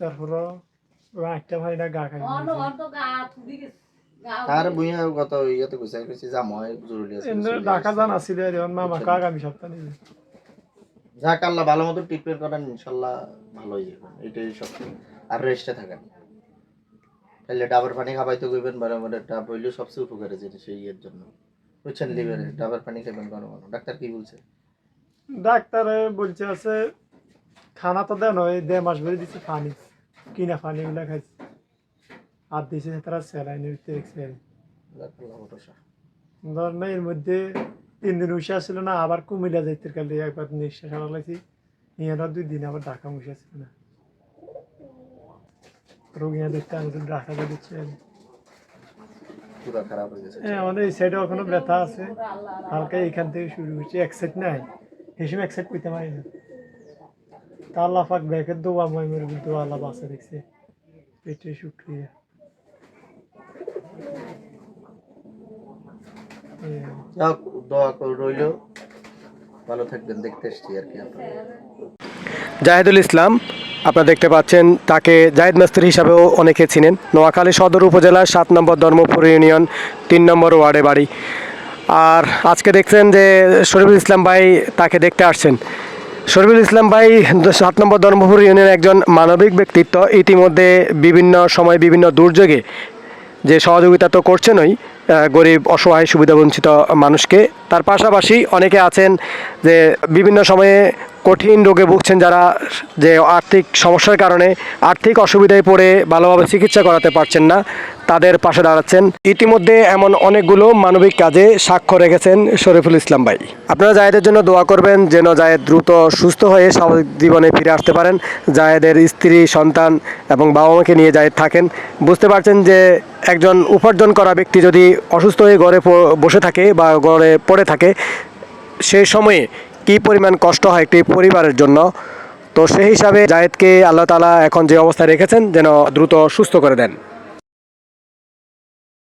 তারপরে একটা ভাই না গা খাই আর বুইয়া গত ইয়াতে কইছে কইছে যা মই জরুরি আছে ঢাকা এখন মামা কাক আমি সপ্তাহ নিয়ে যাক আল্লাহ ভালো মতো ট্রিটমেন্ট করেন ইনশাল্লাহ ভালো হয়ে যাবেন এটাই সব। আর রেস্টে থাকেন। তাহলে ডাবের পানি খাবাইতে কইবেন বরাবর ডাব হইলে সবচেয়ে উপকারী জিনিস এই এর জন্য। বুঝছেন লিভারে ডাবের পানি খাবেন ঘন ডাক্তার কি বলছে? ডাক্তারে বলছে আছে খানা তো দেন ওই দেড় মাস ভরে দিচ্ছে পানি। কিনা পানি গুলা খাইছে। আর দিছে তারা স্যালাইনের ভিতরে স্যালাইন। ধর না এর মধ্যে তিন দিন উষে আসছিল না আবার কুমিল্লা যাইতে কালে একবার নিঃশ্বাস আনা লাগছি। ইয়ারা দুই দিন আবার ঢাকা মুখে আসছিল না। রোগিয়া দেখতে আমাদের ঢাকা দিচ্ছে। হ্যাঁ আমাদের এই সাইডে এখনও ব্যথা আছে। হালকা এখান থেকে শুরু হচ্ছে এক সাইড নাই। হিসেবে এক সাইড পেতে পারি না। তা আল্লাহ পাক দোয়া আল্লাহ বাসা দেখছে পেটে শুক্রিয়া। এই আর কি। যাক দোয়া করে ভালো থাকবেন দেখতে এসছি আর কি। আপনার জাহেদুল ইসলাম আপনারা দেখতে পাচ্ছেন তাকে জাহেদ মাস্তুর হিসাবেও অনেকে চিনেন। নোয়াখালী সদর উপজেলার সাত নম্বর ধর্মপুর ইউনিয়ন তিন নম্বর ওয়ার্ডে বাড়ি। আর আজকে দেখছেন যে শরীফুল ইসলাম ভাই তাকে দেখতে আসছেন। শরীফুল ইসলাম ভাই সাত নম্বর ধর্মপুর ইউনিয়নের একজন মানবিক ব্যক্তিত্ব। ইতিমধ্যে বিভিন্ন সময় বিভিন্ন দুর্যোগে যে সহযোগিতা তো করছেনই গরিব, অসহায়, সুবিধাবঞ্চিত মানুষকে। তার পাশাপাশি অনেকে আছেন যে বিভিন্ন সময়ে কঠিন রোগে ভুগছেন যারা, যে আর্থিক সমস্যার কারণে আর্থিক অসুবিধায় পড়ে ভালোভাবে চিকিৎসা করাতে পারছেন না, তাদের পাশে দাঁড়াচ্ছেন। ইতিমধ্যে এমন অনেকগুলো মানবিক কাজে সাক্ষ্য রেখেছেন শরীফুল ইসলাম ভাই। আপনারা জায়েদের জন্য দোয়া করবেন যেন জায়েদ দ্রুত সুস্থ হয়ে স্বাভাবিক জীবনে ফিরে আসতে পারেন। জায়েদের স্ত্রী, সন্তান এবং বাবা মাকে নিয়ে জায়েদ থাকেন। বুঝতে পারছেন যে একজন উপার্জন করা ব্যক্তি যদি অসুস্থ হয়ে ঘরে বসে থাকে বা ঘরে পড়ে থাকে, সেই সময়ে কী পরিমাণ কষ্ট হয় একটি পরিবারের জন্য? তো সেই হিসাবে জায়েদকে আল্লাহ তালা এখন যে অবস্থায় রেখেছেন, যেন দ্রুত সুস্থ করে দেন।